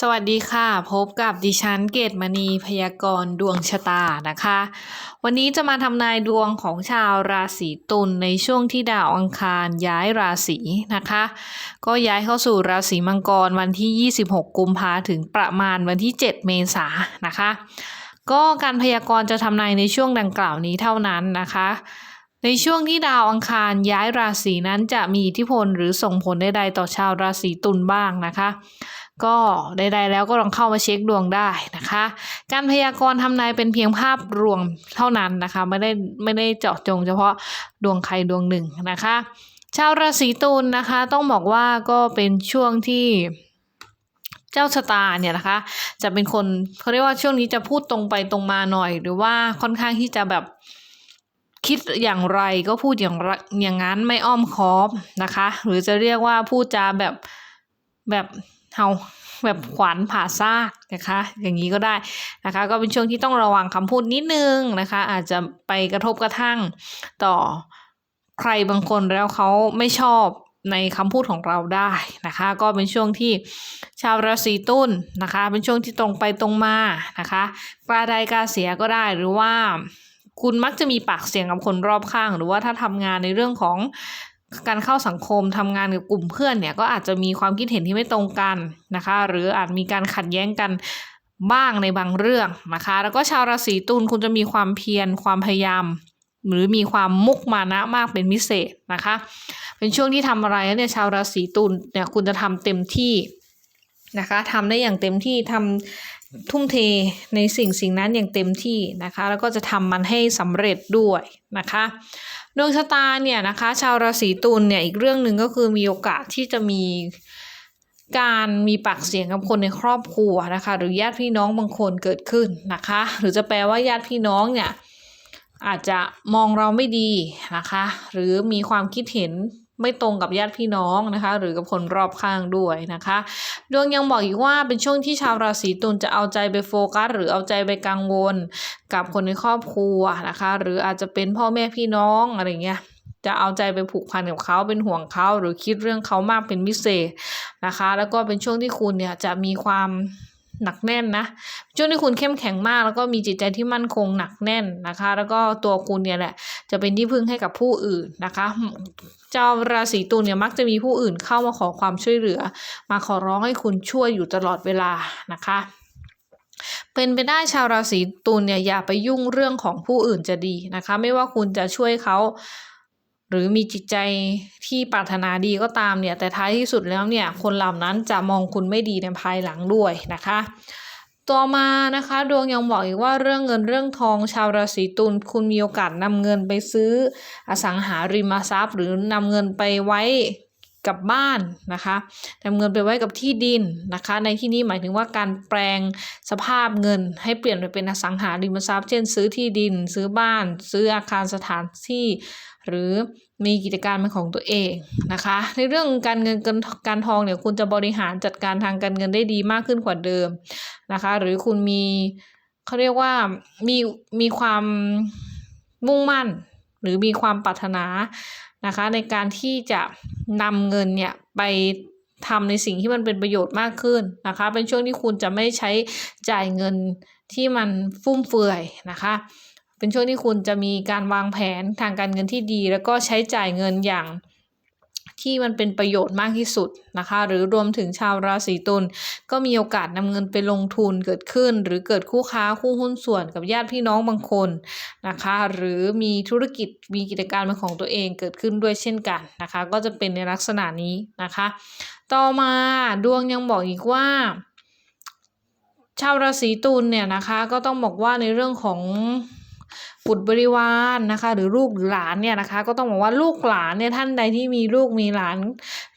สวัสดีค่ะ พบกับดิฉันเกตมณีพยากรณ์ดวงชะตานะคะ วันนี้จะมาทำนายดวงของชาวราศีตุลในช่วงที่ดาวอังคารย้ายราศีนะคะ ก็ย้ายเข้าสู่ราศีมังกรวันที่ 26 กุมภาถึงประมาณวันที่ 7 เมษายนนะคะ ก็การพยากรณ์จะทำนายในช่วงดังกล่าวนี้เท่านั้นนะคะในช่วงที่ดาวอังคารย้ายราศีนั้นจะมีอิทธิพลหรือส่งผลใดๆต่อชาวราศีตุลบ้างนะคะ ก็ใดๆแล้วก็ลองเข้ามาเช็คดวงได้นะคะ การพยากรณ์ทำนายเป็นเพียงภาพรวมเท่านั้นนะคะ ไม่ได้ไม่ได้เจาะจงเฉพาะดวงใครดวงหนึ่งนะคะ ชาวราศีตุลนะคะ ต้องบอกว่าก็เป็นช่วงที่เจ้าชะตาเนี่ยนะคะ จะเป็นคนเขาเรียกว่าช่วงนี้จะพูดตรงไปตรงมาหน่อย หรือว่าค่อนข้างที่จะแบบคิดอย่างไรก็พูดอย่างไรอย่างนั้นไม่อ้อมค้อมนะคะ หรือจะเรียกว่าพูดจาแบบแบบ เฮาแบบขวานผ่าซากนะคะ อย่างนี้ก็ได้นะคะ ก็เป็นช่วงที่ต้องระวังคำพูดนิดนึงนะคะ อาจจะไปกระทบกระทั่งต่อใครบางคนแล้วเขาไม่ชอบในคำพูดของเราได้นะคะ ก็เป็นช่วงที่ชาวราศีตุลนะคะ เป็นช่วงที่ตรงไปตรงมานะคะกล้าได้กล้าเสียก็ได้หรือว่าคุณมักจะมีปากเสียงกับคนรอบข้าง หรือว่าถ้าทำงานในเรื่องของ การเข้าสังคมทำงานกับกลุ่มเพื่อนเนี่ยก็อาจจะมีความคิดเห็นที่ไม่ตรงกันนะคะ หรืออาจมีการขัดแย้งกันบ้างในบางเรื่องนะคะ แล้วก็ชาวราศีตุลคุณจะมีความเพียรความพยายาม หรือมีความมุกมานะมากเป็นพิเศษนะคะ เป็นช่วงที่ทำอะไรเนี่ยชาวราศีตุลเนี่ยคุณจะทำเต็มที่นะคะทำได้อย่างเต็มที่ทำ ทุ่มเทในสิ่งสิ่งนั้นอย่างเต็มที่นะคะ แล้วก็จะทำมันให้สำเร็จด้วยนะคะดวงชะตาเนี่ยนะคะ ชาวราศีตุลเนี่ยอีกเรื่องหนึ่งก็คือมีโอกาสที่จะมีการมีปากเสียงกับคนในครอบครัวนะคะ หรือญาติพี่น้องบางคนเกิดขึ้นนะคะ หรือจะแปลว่าญาติพี่น้องเนี่ยอาจจะมองเราไม่ดีนะคะ หรือมีความคิดเห็น ไม่ตรงกับญาติพี่น้องนะคะ หรือกับคนรอบข้างด้วยนะคะ ดวงยังบอกอีกว่าเป็นช่วงที่ชาวราศีตุลจะเอาใจไปโฟกัส หรือเอาใจไปกังวล กับคนในครอบครัวนะคะ หรืออาจจะเป็นพ่อแม่พี่น้องอะไรเงี้ยจะเอาใจไปผูกพันกับเขาเป็นห่วงเขาหรือคิดเรื่องเขามากเป็นพิเศษนะคะ แล้วก็เป็นช่วงที่คุณเนี่ยจะมีความ หนักแน่นนะช่วงที่คุณเข้มแข็งมาก แล้วก็มีจิตใจที่มั่นคงหนักแน่นนะคะ แล้วก็ตัวคุณเนี่ยแหละจะเป็นที่พึ่งให้กับผู้อื่นนะคะ เจ้าราศีตุลเนี่ยมักจะมีผู้อื่นเข้ามาขอความช่วยเหลือ มาขอร้องให้คุณช่วยอยู่ตลอดเวลานะคะเป็นไปได้ชาวราศีตุลเนี่ยอย่าไปยุ่งเรื่องของผู้อื่นจะดีนะคะ ไม่ว่าคุณจะช่วยเขา หรือมีจิตใจที่ปรารถนาดีก็ตามเนี่ย แต่ท้ายที่สุดแล้วเนี่ย คนเหล่านั้นจะมองคุณไม่ดีในภายหลังด้วยนะคะ ต่อมานะคะดวงยังบอกอีกว่าเรื่องเงินเรื่องทองชาวราศีตุลคุณมีโอกาสนำเงินไปซื้ออสังหาริมทรัพย์ หรือนำเงินไปไว้ กับบ้านนะคะนำเงินไปไว้กับที่ดินนะคะ ในที่นี้หมายถึงว่าการแปลงสภาพเงินให้เปลี่ยนไปเป็นอสังหาริมทรัพย์ เช่น ซื้อที่ดิน ซื้อบ้าน ซื้ออาคารสถานที่ หรือมีกิจการเป็นของตัวเองนะคะ ในเรื่องการเงินการทองเนี่ยคุณจะบริหารจัดการทางการเงินได้ดีมากขึ้นกว่าเดิมนะคะ หรือคุณมีเขาเรียกว่ามีมีความมุ่งมั่น หรือมีความปรารถนา นะคะในการที่จะนำเงินเนี่ยไปทำในสิ่งที่มันเป็นประโยชน์มากขึ้นนะคะ เป็นช่วงที่คุณจะไม่ใช้จ่ายเงินที่มันฟุ่มเฟือยนะคะ เป็นช่วงที่คุณจะมีการวางแผนทางการเงินที่ดี แล้วก็ใช้จ่ายเงินอย่าง ที่มันเป็นประโยชน์มากที่สุดนะคะ หรือรวมถึงชาวราศีตุลก็มีโอกาสนำเงินไปลงทุนเกิดขึ้น หรือเกิดคู่ค้าคู่หุ้นส่วนกับญาติพี่น้องบางคนนะคะ หรือมีธุรกิจมีกิจการเป็นของตัวเองเกิดขึ้นด้วยเช่นกันนะคะ ก็จะเป็นในลักษณะนี้นะคะ ต่อมาดวงยังบอกอีกว่าชาวราศีตุลเนี่ยนะคะก็ต้องบอกว่าในเรื่องของ บุตรบริวารนะคะ หรือลูกหรือหลานเนี่ยนะคะ ก็ต้องบอกว่าลูกหลานเนี่ยท่านใดที่มีลูกมีหลาน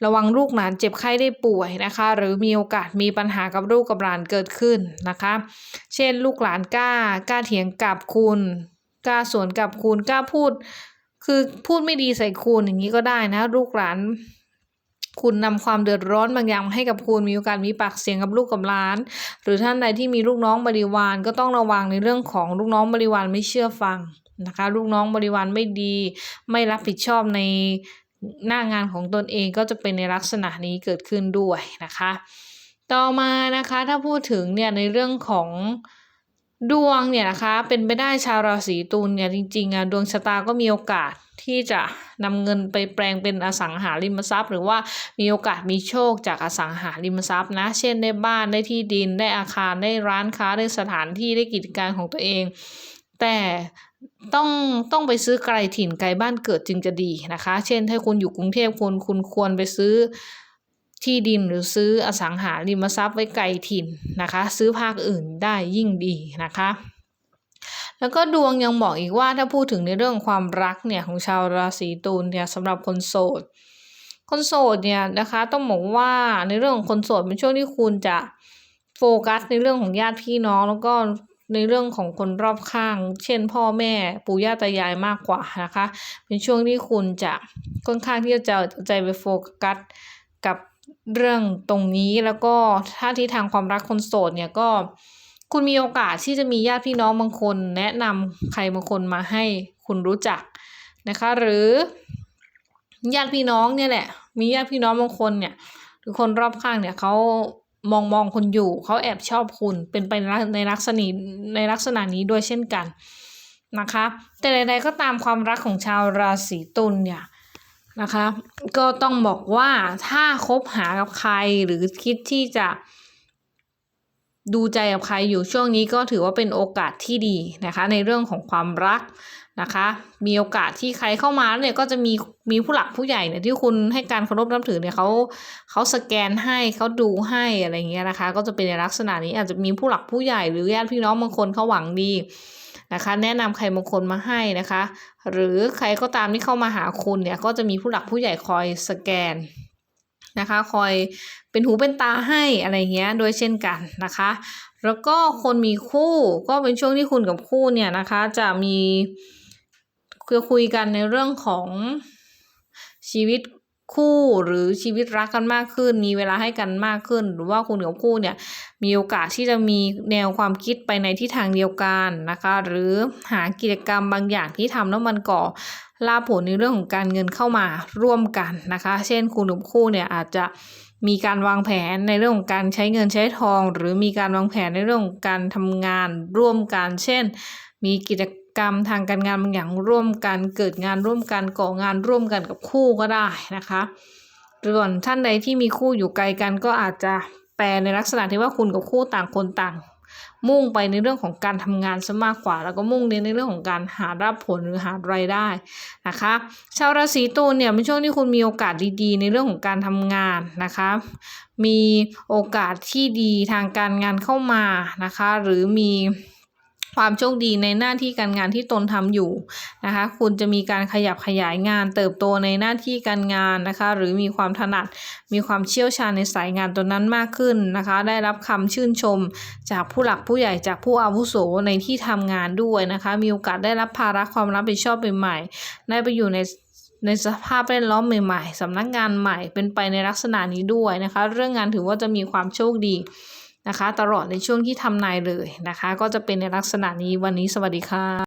ระวังลูกหลานเจ็บไข้ได้ป่วยนะคะ หรือมีโอกาสมีปัญหากับลูกกับหลานเกิดขึ้นนะคะ เช่น ลูกหลานกล้ากล้าเถียงกับคุณกล้าสวนกับคุณกล้าพูด คือพูดไม่ดีใส่คุณอย่างนี้ก็ได้นะ ลูกหลาน คุณนำความเดือดร้อนบางอย่างให้กับคุณมีโอกาสมีปากเสียงกับลูกกับหลาน หรือท่านใดที่มีลูกน้องบริวารก็ต้องระวังในเรื่องของลูกน้องบริวารไม่เชื่อฟังนะคะ ลูกน้องบริวารไม่ดี ไม่รับผิดชอบในหน้างานของตนเองก็จะเป็นในลักษณะนี้เกิดขึ้นด้วยนะคะ ต่อมานะคะถ้าพูดถึงเนี่ยในเรื่องของ ดวงเนี่ยนะคะเป็นไปได้ชาวราศีตุลเนี่ยจริงๆอะดวงชะตาก็มีโอกาสที่จะนำเงินไปแปลงเป็นอสังหาริมทรัพย์ หรือว่ามีโอกาสมีโชคจากอสังหาริมทรัพย์นะเช่นได้บ้านได้ที่ดินได้อาคารได้ร้านค้าได้สถานที่ได้กิจการของตัวเอง แต่ต้องต้องไปซื้อไกลถิ่นไกลบ้านเกิดจึงจะดีนะคะ เช่นถ้าคุณอยู่กรุงเทพคุณคุณควรไปซื้อ ที่ดินหรือซื้ออสังหาริมทรัพย์ไว้ไกลถิ่นนะคะ ซื้อภาคอื่นได้ยิ่งดีนะคะแล้วก็ดวงยังบอกอีกว่าถ้าพูดถึงในเรื่องความรักเนี่ยของชาวราศีตุลเนี่ยสำหรับคนโสด คนโสดเนี่ยนะคะต้องบอกว่าในเรื่องของคนโสดเป็นช่วงที่คุณจะโฟกัสในเรื่องของญาติพี่น้อง แล้วก็ในเรื่องของคนรอบข้าง เช่น พ่อแม่ปู่ย่าตายายมากกว่านะคะ เป็นช่วงที่คุณจะค่อนข้างที่จะใจไปโฟกัสกับ เรื่องตรงนี้แล้วก็ถ้าที่ทางความรักคนโสดเนี่ยก็คุณมีโอกาสที่จะมีญาติพี่น้องบางคน แนะนำใครบางคนมาให้คุณรู้จักนะคะ หรือญาติพี่น้องเนี่ยแหละ มีญาติพี่น้องบางคนเนี่ย หรือคนรอบข้างเนี่ยเขามองมองคุณอยู่เขาแอบชอบคุณเป็นไปในลักษณะในลักษณะนี้ด้วยเช่นกันนะคะ แต่ใดๆก็ตามความรักของชาวราศีตุลเนี่ย นะคะ ก็ต้องบอกว่าถ้าคบหากับใครหรือคิดที่จะดูใจกับใครอยู่ช่วงนี้ก็ถือว่าเป็นโอกาสที่ดีนะคะ ในเรื่องของความรักนะคะ มีโอกาสที่ใครเข้ามาเนี่ยก็จะมีมีผู้หลักผู้ใหญ่เนี่ยที่คุณให้การเคารพนับถือเนี่ยเขาเขาสแกนให้เขาดูให้อะไรเงี้ยนะคะ ก็จะเป็นในลักษณะนี้อาจจะมีผู้หลักผู้ใหญ่หรือญาติพี่น้องบางคนเขาหวังดี นะคะ แนะนำใครบางคนมาให้นะคะ หรือใครก็ตามที่เข้ามาหาคุณเนี่ยก็จะมีผู้หลักผู้ใหญ่คอยสแกนนะคะคอยเป็นหูเป็นตาให้อะไรเงี้ยโดยเช่นกันนะคะ แล้วก็คนมีคู่ก็เป็นช่วงที่คุณกับคู่เนี่ยนะคะจะมีคือคุยกันในเรื่องของชีวิต คู่หรือชีวิตรักกันมากขึ้น มีเวลาให้กันมากขึ้น หรือว่าคุณกับคู่เนี่ยมีโอกาสที่จะมีแนวความคิดไปในทิศทางเดียวกันนะคะ หรือหากิจกรรมบางอย่างที่ทำแล้วมันก่อลาผลในเรื่องของการเงินเข้ามาร่วมกันนะคะ เช่นคุณกับคู่เนี่ยอาจจะมีการวางแผนในเรื่องของการใช้เงินใช้ทอง หรือมีการวางแผนในเรื่องของการทำงานร่วมกัน เช่น มีกิจ กรรมทางการงานบางอย่างร่วมกัน เกิดงานร่วมกันก่องานร่วมกันกับคู่ก็ได้นะคะส่วนท่านใดที่มีคู่อยู่ไกลกันก็อาจจะแปลในลักษณะที่ว่าคุณกับคู่ต่างคนต่าง มุ่งไปในเรื่องของการทำงานซะมากกว่า แล้วก็มุ่งเน้นในเรื่องของการหารับผลหรือหารายได้นะคะ ชาวราศีตุลเนี่ยเป็นช่วงที่คุณมีโอกาสดีๆ ในเรื่องของการทำงานนะคะ มีโอกาสที่ดีทางการงานเข้ามานะคะ หรือมี ความโชคดีในหน้าที่การงานที่ตนทำอยู่นะคะ คุณจะมีการขยับขยายงาน เติบโตในหน้าที่การงานนะคะ หรือมีความถนัด มีความเชี่ยวชาญในสายงานตัวนั้นมากขึ้นนะคะ ได้รับคำชื่นชม จากผู้หลักผู้ใหญ่จากผู้อาวุโสในที่ทำงานด้วยนะคะ มีโอกาสได้รับภาระความรับผิดชอบใหม่ๆได้ไปอยู่ในในสภาพแวดล้อมใหม่ ๆสำนักงานใหม่เป็นไปในลักษณะนี้ด้วยนะคะ เรื่องงานถือว่าจะมีความโชคดี นะคะ ตลอดในช่วงที่ทำนายเลยนะคะ ก็จะเป็นในลักษณะนี้วันนี้สวัสดีค่ะ